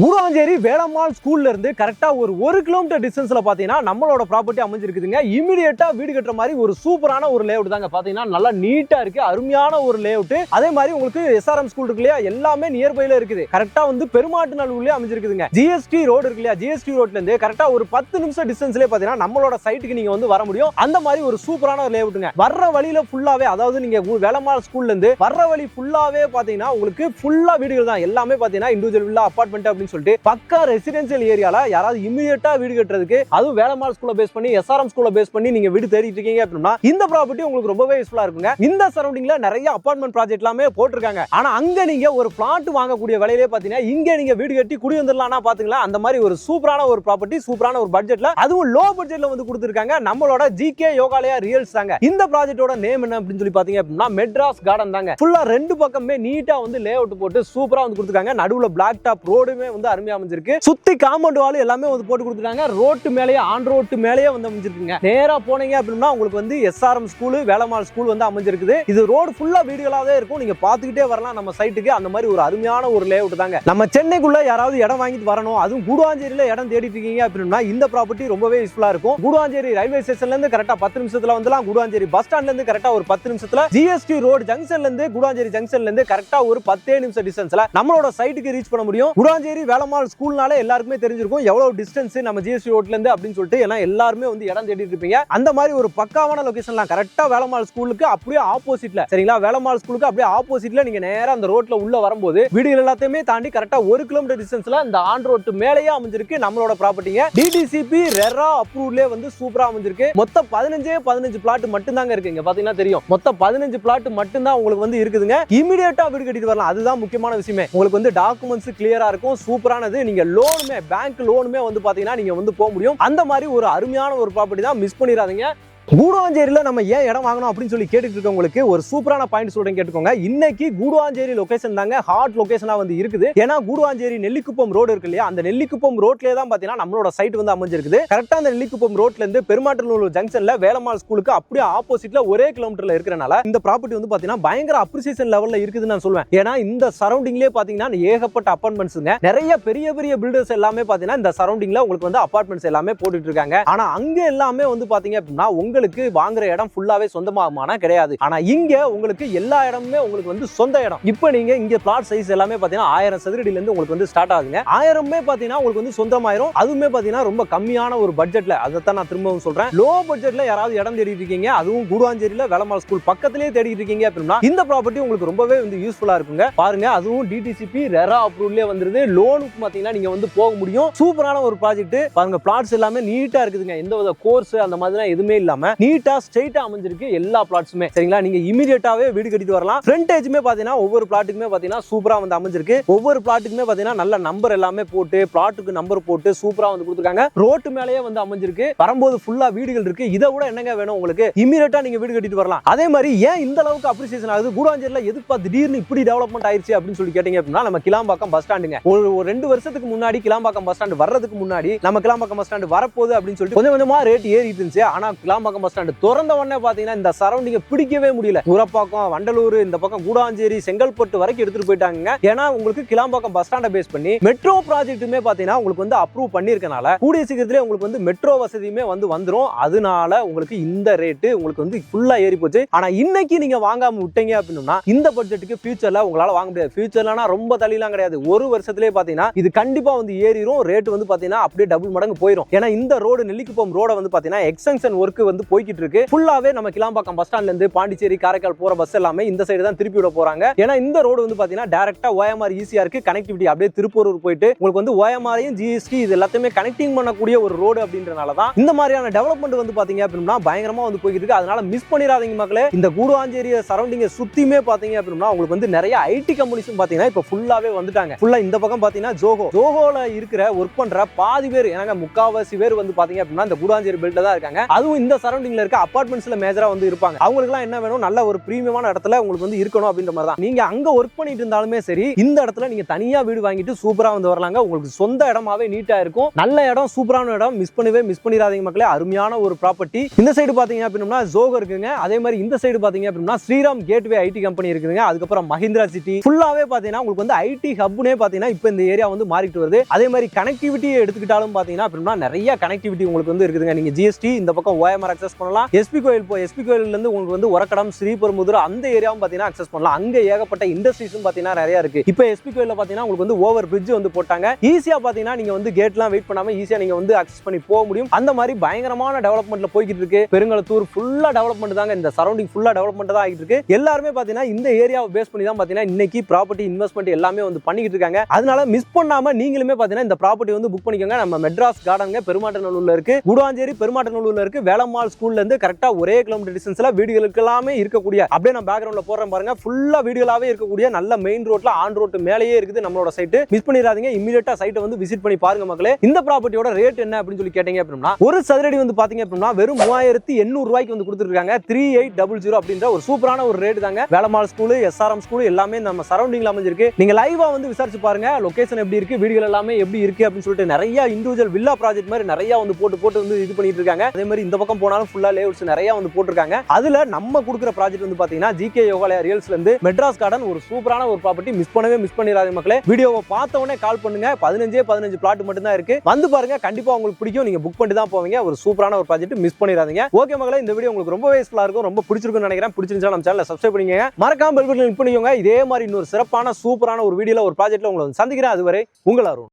கூடாஞ்சேரி வேளம்மாள் ஸ்கூல்ல இருந்து கரெக்டா ஒரு ஒரு கிலோமீட்டர் டிஸ்டன்ஸ்ல பாத்தீங்கன்னா நம்மளோட ப்ராப்பர்ட்டி அமைஞ்சிருக்குதுங்க. இமிடியேட்டா வீடு கட்டுற மாதிரி ஒரு சூப்பரான ஒரு லேஅவுட் தாங்க. பாத்தீங்கன்னா நல்லா நீட்டா இருக்கு அருமையான ஒரு லேஅவுட் அதே மாதிரி உங்களுக்கு எஸ்ஆர்எம் ஸ்கூல் இருக்கு இல்லையா எல்லாமே நியர்பையில் இருக்குது. கரெக்டா வந்து பெருமாட்டு நல்லூர்லயே அமைஞ்சிருக்குதுங்க ஜிஎஸ்டி ரோடு இருக்கு இல்லையா ஜிஎஸ்டி ரோட்ல இருந்து கரெக்டா ஒரு பத்து நிமிஷம் டிஸ்டன்ஸ்லயே பாத்தீங்கன்னா நம்மளோட சைட்டுக்கு நீங்க வந்து வர முடியும். அந்த மாதிரி ஒரு சூப்பரான ஒரு லேஅவுட்டுங்க வர்ற வழியில ஃபுல்லாவே அதாவது நீங்க வேளம்மாள் ஸ்கூல்ல இருந்து வர்ற வழி ஃபுல்லாவே பாத்தீங்கன்னா உங்களுக்கு ஃபுல்லா வீடுகள் தான். எல்லாமே பாத்தீங்கன்னா இண்டிவிஜுவல் வில்லா அப்பார்ட்மெண்ட் அப்படின்னு சொல்லிட்டு பக்கா ரெசிடென்சியல் ஏரியால யாராவது இமீடியட்டா வீடு கட்டுறதுக்கு அதுவும் வேளம்மாள் ஸ்கூல பேஸ் பண்ணி எஸ்ஆர்எம் ஸ்கூல்ல பேஸ் பண்ணி நீங்க வீடு தேடிட்டு இருக்கீங்க அப்படின்னா இந்த ப்ராப்பர்ட்டி உங்களுக்கு ரொம்பவே யூஸ்ஃபுல்லா இருக்குங்க. இந்த சரௌண்டிங்ல நிறைய அப்பார்ட்மெண்ட் ப்ராஜெக்ட் எல்லாமே போட்டிருக்காங்க. ஆனா அங்க நீங்க ஒரு பிளாட் வாங்கக்கூடிய விலையிலே பாத்தீங்கன்னா இங்க நீங்க வீடு கட்டி குடி வந்துடலாம்னா பாத்தீங்களா அந்த மாதிரி ஒரு சூப்பரான ஒரு ப்ராப்பர்ட்டி சூப்பரான ஒரு பட்ஜெட்ல அதுவும் லோ பட்ஜெட்ல வந்து கொடுத்துருக்காங்க. நம்மளோட ஜிகே யோகாலயா ரியல்ஸ் தாங்க. இந்த ப்ராஜெக்டோட நேம் என்ன அப்படின்னு சொல்லி பாத்தீங்க அப்படின்னா மெட்ராஸ் கார்டன் தாங்க. ஃபுல்லா ரெண்டு பக்கமே நீட்டா வந்து லே அவுட் போட்டு சூப்பரா வந்து கொடுத்துருக்காங்க. நடுவுல பிளாக் டாப் ரோடுமே வந்து அருமையா அமைஞ்சிருக்கு. சுத்தி காம்பவுண்ட் வால் எல்லாமே வந்து போட்டு கொடுத்துட்டாங்க. ரோட்டு மேலேயே ஆன் ரோட்டு மேலேயே வந்து அமைஞ்சிருக்குங்க. நேரா போனீங்க அப்படின்னா உங்களுக்கு வந்து எஸ்ஆர்எம் ஸ்கூல் வேளமாள் ஸ்கூல் வந்து அமைஞ்சிருக்குது. இது ரோடு ஃபுல்லா வீடுகளாவே இருக்கும். நீங்க பாத்துக்கிட்டே வரலாம் நம்ம சைட்டுக்கு அந்த மாதிரி ஒரு அருமையான ஒரு லே அவுட் தாங்க. நம்ம சென்னைக்குள்ள யாராவது இடம் வாங்கிட்டு வரணும். அதுவும் கூடுவாஞ்சேரியில இடம் தேடிட்டு இருக்கீங்க அப்படின்னா இந்த ப்ராப்பர்ட்டி ரொம்பவே யூஸ்ஃபுல்லா இருக்கும். கூடுவாஞ்சேரி ரயில்வே ஸ்டேஷன்ல இருந்து கரெக்டா பத்து நிமிஷத்துல வந்துலாம் கூடுவாஞ்சேரி பஸ் ஸ்டாண்ட்ல இருந்து கரெக்டா ஒரு பத்து நிமிஷத்துல ஜிஎஸ்டி ரோடு ஜங்ஷன்ல இருந்து கூடாஞ்சேரி ஜங்ஷன்ல இருந்து கரெக்டா ஒரு பத்தே நிமிஷம் டிஸ்டன்ஸ்ல நம்மளோட சைட்டுக்கு ரீச் பண்ண முடியும். கூடாஞ்சேரி வேளமாள் ஸ்கூல்னாலே எல்லாருக்குமே தெரிஞ்சிருக்கும். எவ்வளவு டிஸ்டன்ஸ் நம்ம ஜிஎஸ்டி ரோட்ல இருந்து அப்படின்னு சொல்லிட்டு ஏன்னா எல்லாருமே வந்து இடம் தேடிட்டு இருப்பீங்க. அந்த மாதிரி ஒரு பக்காவான லொகேஷன்லாம் கரெக்டா வேளமாள் ஸ்கூலுக்கு அப்படியே ஆப்போசிட்ல சரிங்களா? வேளமாள் ஸ்கூலுக்கு அப்படியே ஆப்போசிட்ல நீங்க நேராக அந்த ரோட்ல உள்ள வரும்போது வீடுகள் எல்லாத்தையுமே தாண்டி கரெக்டா ஒரு கிலோமீட்டர் டிஸ்டன்ஸ்ல இந்த ஆன் ரோட்டு மேலேயே அமைஞ்சிருக்கு நம்மளோட ப்ராப்பர்ட்டிங்க டிடிசிபி ரெரா அப்ரூவ்லே வந்து சூப்பரா அமைஞ்சிருக்கு. மொத்தம் பதினஞ்சே பதினஞ்சு பிளாட் மட்டும் தாங்க இருக்கு. இங்க பாத்தீங்கன்னா தெரியும். மொத்தம் பதினஞ்சு பிளாட் மட்டும் தான் உங்களுக்கு வந்து இருக்குதுங்க. இமிடியேட்டா வீடு கட்டிட்டு வரலாம். அதுதான் முக்கியமான விஷயமே. உங்களுக்கு வந்து டாக்குமெண்ட்ஸ் கிளியரா இருக்கும். சூப்பரானது. நீங்க லோனுமே பேங்க் லோனுமே வந்து பாத்தீங்கன்னா நீங்க வந்து போக முடியும். அந்த மாதிரி ஒரு அருமையான ஒரு ப்ராப்பர்ட்டி தான் மிஸ் பண்ணிடாதீங்க. கூடுவாஞ்சேரியில் நம்ம ஏன் இடம் வாங்கணும் அப்படின்னு சொல்லி கேட்டுட்டு இருக்கவங்களுக்கு ஒரு சூப்பரான பாயிண்ட் சொல்கிறேன் கேட்டுக்கோங்க. இன்னைக்கு கூடுவாஞ்சேரி லொகேஷன் தாங்க ஹாட் லொக்கேஷனாக வந்து இருக்குது. ஏன்னா கூடுவாஞ்சேரி நெல்லிக்குப்பம் ரோடு இருக்கு இல்லையா? அந்த நெல்லிக்குப்பம் ரோட்லேயே தான் பார்த்தீங்கன்னா நம்மளோட சைட் வந்து அமைஞ்சிருக்குது. கரெக்டாக அந்த நெல்லிக்குப்பம் ரோட்லேருந்து பெருமாட்டூர் ஜங்ஷன்ல வேலம்மாள் ஸ்கூலுக்கு அப்படியே ஆப்போசிட்டில் ஒரே கிலோமீட்டரில் இருக்கிறனால இந்த ப்ராப்பர்ட்டி வந்து பார்த்தீங்கன்னா பயங்கர அப்ரிசியேஷன் லெவலில் இருக்குதுன்னு நான் சொல்லுவேன் ஏன்னா இந்த சரௌண்டிங்லேயே பார்த்தீங்கன்னா ஏகப்பட்ட அப்பார்ட்மெண்ட்ஸுங்க நிறைய பெரிய பெரிய பில்டர்ஸ் எல்லாமே பார்த்தீங்கன்னா இந்த சரௌண்டிங்கில் உங்களுக்கு வந்து அப்பார்ட்மெண்ட்ஸ் எல்லாமே போட்டுட்டு இருக்காங்க. ஆனால் அங்கே எல்லாமே வந்து பார்த்தீங்க அப்படின்னா உங்களுக்கு வாங்குற இடம் ஃபுல்லாவே சொந்தமாகுமானா கிடையாது. ஆனா இங்க உங்களுக்கு எல்லா இடமுமே உங்களுக்கு வந்து சொந்த இடம். இப்போ நீங்க இங்க பிளாட் சைஸ் எல்லாமே பாத்தீங்கன்னா ஆயிரம் சதுரடியில இருந்து உங்களுக்கு வந்து ஸ்டார்ட் ஆகுதுங்க ஆயிரமே பாத்தீங்கன்னா உங்களுக்கு வந்து சொந்தமாயிரும். அதுவுமே பாத்தீங்கன்னா ரொம்ப கம்மியான ஒரு பட்ஜெட்ல அதைத்தான் நான் திரும்பவும் சொல்றேன். லோ பட்ஜெட்ல யாராவது இடம் தேடிட்டு இருக்கீங்க அதுவும் கூடுவாஞ்சேரியில வேளமாள் ஸ்கூல் பக்கத்திலேயே தேடிட்டு இருக்கீங்க அப்படின்னா இந்த ப்ராப்பர்ட்டி உங்களுக்கு ரொம்பவே வந்து யூஸ்ஃபுல்லா இருக்குங்க. பாருங்க அதுவும் டிடிசிபி ரெரா அப்ரூவ்லயே வந்துருது. லோனுக்கு பாத்தீங்கன்னா நீங்க வந்து போக முடியும். சூப்பரான ஒரு ப்ராஜெக்ட் பாருங்க பிளாட்ஸ் எல்லாமே நீட்டா இருக்குதுங்க. எந்த வித கோர்ஸ் அந்த மாதிரிலாம் எதுவுமே இல்லாம. நீட்டா ஸ்ட்ரைட்டா அமைஞ்சிருக்கு எல்லா பிளாட்ஸுமே சரிங்களா? நீங்க இமீடியட்டாவே வீடு கட்டிட்டு வரலாம். ஃப்ரண்டேஜுமே பாத்தீங்கன்னா ஒவ்வொரு பிளாட்டுக்குமே பாத்தீங்கன்னா சூப்பரா வந்து அமைஞ்சிருக்கு. ஒவ்வொரு பிளாட்டுக்குமே பாத்தீங்கன்னா நல்ல நம்பர் எல்லாமே போட்டு பிளாட்டுக்கு நம்பர் போட்டு சூப்பரா வந்து கொடுத்துருக்காங்க. ரோட்டு மேலேயே வந்து அமைஞ்சிருக்கு. வரும்போது ஃபுல்லா வீடுகள் இருக்கு. இதை விட என்னங்க வேணும் உங்களுக்கு? இமீடியட்டா நீங்க வீடு கட்டிட்டு வரலாம். அதே மாதிரி ஏன் இந்த அளவுக்கு அப்ரிசியேஷன் ஆகுது? கூடாஞ்சேரியில் எதுப்பா திடீர்னு இப்படி டெவலப்மெண்ட் ஆயிருச்சு அப்படின்னு சொல்லி கேட்டீங்க அப்படின்னா நம்ம கிளாம்பாக்கம் பஸ் ஸ்டாண்டுங்க ஒரு ஒரு ரெண்டு வருஷத்துக்கு முன்னாடி கிளாம்பாக்கம் பஸ் ஸ்டாண்டு வர்றதுக்கு முன்னாடி நம்ம கிளாம்பாக்கம் பஸ் ஸ்டாண்டு வரப்போகுது அப்படின்னு சொல்லிட்டு கொஞ்சம் கொஞ்சமா ரேட் ஏறிட்டு இருந்துச்சு. ஆனா கிளாம்பாக்கம் பஸ் ஸ்டாண்டு திறந்த உடனே பாத்தீங்கன்னா இந்த சரௌண்டிங்கை பிடிக்கவே முடியல. உரப்பாக்கம் வண்டலூர் இந்த பக்கம் கூடாஞ்சேரி செங்கல்பட்டு வரைக்கும் எடுத்துட்டு போயிட்டாங்க ஏன்னா உங்களுக்கு கிளாம்பாக்கம் பஸ் ஸ்டாண்டை பேஸ் பண்ணி மெட்ரோ ப்ராஜெக்ட்டுமே பாத்தீங்கன்னா உங்களுக்கு வந்து அப்ரூவ் பண்ணிருக்கனால கூடிய சீக்கிரத்திலே உங்களுக்கு வந்து மெட்ரோ வசதியுமே வந்து வந்துரும். அதனால உங்களுக்கு இந்த ரேட்டு உங்களுக்கு வந்து ஃபுல்லா ஏறி போச்சு. ஆனா இன்னைக்கு நீங்க வாங்காம விட்டீங்க அப்படின்னா இந்த பட்ஜெட்டுக்கு ஃபியூச்சர்ல உங்களால வாங்க முடியாது. ஃபியூச்சர்லனா ரொம்ப தள்ளிலாம் கிடையாது. ஒரு வருஷத்துலயே பாத்தீங்கன்னா இது கண்டிப்பா வந்து ஏறிடும் ரேட் வந்து பாத்தீங்கன்னா அப்படியே டபுள் மடங்கு போயிடும் ஏன்னா இந்த ரோடு நெல்லிக்குப்பம் ரோட வந்து பாத்தீங்கன்னா எக்ஸ்டென்ஷன் ஒர்க் வந்து போய்கிட்டு இருக்கு ஃபுல்லாவே நம்ம கிளாம்பாக்கம் பஸ் ஸ்டாண்ட்ல இருந்து பாண்டிச்சேரி காரைக்கால் போற பஸ் எல்லாமே இந்த சைடு தான் திருப்பி விட போறாங்க. ஏன்னா இந்த ரோடு வந்து பாத்தீங்கன்னா டேரக்டா ஓஎம்ஆர் ஈஸியா இருக்கு. கனெக்டிவிட்டி அப்படியே திருப்பூர் போயிட்டு உங்களுக்கு வந்து ஓஎம்ஆரையும் ஜிஎஸ்டி இது எல்லாத்தையுமே கனெக்டிங் பண்ணக்கூடிய ஒரு ரோடு அப்படின்றனால தான் இந்த மாதிரியான டெவலப்மெண்ட் வந்து பாத்தீங்க அப்படின்னா பயங்கரமா வந்து போய்கிட்டு இருக்கு அதனால மிஸ் பண்ணிடாதீங்க மக்களே. இந்த கூடுவாஞ்சேரிய சரௌண்டிங்க சுத்தியுமே பாத்தீங்க அப்படின்னா உங்களுக்கு வந்து நிறைய ஐடி கம்பெனிஸும் பாத்தீங்கன்னா இப்போ ஃபுல்லாவே வந்துட்டாங்க. ஃபுல்லா இந்த பக்கம் பாத்தீங்கன்னா ஜோகோ ஜோகோல இருக்கிற ஒர்க் பண்ற பாதி பேர் ஏன்னாங்க முக்காவாசி பேர் வந்து பாத்தீங்க அப்படின்னா இந்த கூடுவாஞ்சேரி பெல்ட்ல தான் இருக்காங்க. அதுவும் இந்த சரௌண்டிங்ல இருக்க அபார்ட்மெண்ட்ஸ்ல மேஜரா வந்து இருப்பாங்க. அவங்களுக்குலாம் என்ன வேணும்? நல்ல ஒரு பிரீமியமான இடத்துல உங்களுக்கு வந்து இருக்கணும் அப்படின்ற மாதிரி தான் நீங்க அங்க ஒர்க் பண்ணிட்டு இருந்தாலுமே சரி இந்த இடத்துல நீங்க தனியா வீடு வாங்கிட்டு சூப்பரா வந்து வரலாங்க. உங்களுக்கு சொந்த இடமாவே நீட்டா இருக்கும். நல்ல இடம் சூப்பரான இடம் மிஸ் பண்ணவே மிஸ் பண்ணிடாதீங்க மக்களே. அருமையான ஒரு ப்ராப்பர்ட்டி இந்த சைடு பாத்தீங்க அப்படின்னா ஜோகோ இருக்குங்க. அதே மாதிரி இந்த சைடு பாத்தீங்க அப்படின்னா ஸ்ரீராம் கேட்வே ஐடி கம்பெனி இருக்குங்க அதுக்கப்புறம் மஹிந்திரா சிட்டி ஃபுல்லாவே பாத்தீங்கன்னா உங்களுக்கு வந்து ஐடி ஹப்னே பாத்தீங்கன்னா இப்போ இந்த ஏரியா வந்து மாறிட்டு வருது. அதே மாதிரி கனெக்டிவிட்டி எடுத்துக்கிட்டாலும் பாத்தீங்கன்னா அப்படின்னா நிறைய கனெக்டிவிட்டி உங்களுக்கு வந்து இருக்குதுங்க. நீங்க ஜிஎஸ்டி இந்த பக்கம் ஓஎம்ஆர் அக்சஸ் பண்ணலாம். எஸ்பி கோயில் போ எஸ்பி கோயில்ல உங்களுக்கு வந்து உரக்கடம் ஸ்ரீபெரும்புதூர் அந்த ஏரியாவும் பார்த்தீங்கன்னா அக்சஸ் பண்ணலாம். அங்கே ஏகப்பட்ட இண்டஸ்ட்ரீஸும் பார்த்தீங்கன்னா நிறைய இருக்கு. இப்போ எஸ்பி கோயில்ல பார்த்தீங்கன்னா உங்களுக்கு வந்து ஓவர் பிரிட்ஜ் வந்து போட்டாங்க. ஈஸியாக பார்த்தீங்கன்னா நீங்கள் வந்து கேட்லாம் வெயிட் பண்ணாமல் ஈஸியாக நீங்கள் வந்து அக்சஸ் பண்ணி போக முடியும். அந்த மாதிரி பயங்கரமான டெவலப்மெண்ட்டில் போய்கிட்டு இருக்கு. பெருங்கலத்தூர் ஃபுல்லாக டெவலப்மெண்ட் தாங்க. இந்த சரௌண்டிங் ஃபுல்லாக டெவலப்மெண்ட் தான் ஆகிட்டு இருக்கு. எல்லாருமே பார்த்தீங்கன்னா இந்த ஏரியாவை பேஸ் பண்ணி தான் பார்த்தீங்கன்னா இன்னைக்கு ப்ராப்பர்ட்டி இன்வெஸ்ட்மெண்ட் எல்லாமே வந்து பண்ணிக்கிட்டு இருக்காங்க. அதனால மிஸ் பண்ணாமல் நீங்களுமே பார்த்தீங்கன்னா இந்த ப்ராப்பர்ட்டி வந்து புக் பண்ணிக்கோங்க. நம்ம மெட்ராஸ் கார்டனுங்க பெருமாட்டநல்லூரில் இருக்கு. குடுவாஞ்சேரி பெருமாட்டநல்லூரில் இருக்கு. வேளம்மாள் ஸ்கூல்ல இருந்து கரெக்டா ஒரே கிலோமீட்டர் டிஸ்டன்ஸ்ல வீடுகளுக்கு எல்லாமே இருக்கக்கூடிய அப்படியே நான் பேக்ரவுண்டில் போடுறேன் பாருங்க. ஃபுல்லா வீடுகளாவே இருக்கக்கூடிய நல்ல மெயின் ரோட்ல ஆன் ரோட்டு மேலேயே இருக்குது நம்மளோட சைட் மிஸ் பண்ணிடாதீங்க. இமீடியட்டாக சைட்டை வந்து விசிட் பண்ணி பாருங்க மக்களே. இந்த ப்ராப்பர்ட்டியோட ரேட் என்ன அப்படின்னு சொல்லி கேட்டீங்க அப்படின்னா ஒரு சதுரடி வந்து பாத்தீங்க அப்படின்னா வெறும் மூவாயிரத்தி எண்ணூறு ரூபாய்க்கு வந்து கொடுத்துருக்காங்க. த்ரீ எயிட் டபுள் ஜீரோ அப்படின்ற ஒரு சூப்பரான ஒரு ரேட் தாங்க. வேளமாள் ஸ்கூலு எஸ்ஆர்எம் ஸ்கூல் எல்லாமே நம்ம சரௌண்டிங்ல அமைஞ்சிருக்கு. நீங்க லைவாக வந்து விசாரிச்சு பாருங்க. லொகேஷன் எப்படி இருக்கு? வீடுகள் எல்லாமே எப்படி இருக்கு? அப்படின்னு சொல்லிட்டு நிறைய இண்டிவிஜுவல் வில்லா ப்ராஜெக்ட் மாதிரி நிறைய வந்து போட்டு போட்டு வந்து இது பண்ணிட்டு இருக்காங்க. அதே மாதிரி இந்த பக்கம் போன போனாலும் ஃபுல்லாக லேஅவுட்ஸ் நிறைய வந்து போட்டிருக்காங்க. அதில் நம்ம கொடுக்குற ப்ராஜெக்ட் வந்து பார்த்தீங்கன்னா ஜிகே யோகாலயா ரியல்ஸ்லேருந்து மெட்ராஸ் கார்டன் ஒரு சூப்பரான ஒரு ப்ராப்பர்ட்டி மிஸ் பண்ணவே மிஸ் பண்ணிடாத மக்களே. வீடியோவை பார்த்த உடனே கால் பண்ணுங்க. பதினஞ்சே பதினஞ்சு பிளாட் மட்டும் தான் இருக்கு. வந்து பாருங்க கண்டிப்பாக உங்களுக்கு பிடிக்கும். நீங்கள் புக் பண்ணி தான் போவீங்க. ஒரு சூப்பரான ஒரு ப்ராஜெக்ட் மிஸ் பண்ணிடாதீங்க. ஓகே மக்களே இந்த வீடியோ உங்களுக்கு ரொம்ப யூஸ்ஃபுல்லாக இருக்கும். ரொம்ப பிடிச்சிருக்கும்னு நினைக்கிறேன். பிடிச்சிருந்தா நம்ம சேனலை சப்ஸ்கிரைப் பண்ணிங்க மறக்காம பெல் பட்டன் பண்ணிக்கோங்க. இதே மாதிரி இன்னொரு சிறப்பான சூப்பரான ஒரு வீடியோவில் ஒரு ப்ராஜெக்ட்டில் உங்களை வந்து சந்திக்கிறேன். அதுவரை உங்கள் அருண்.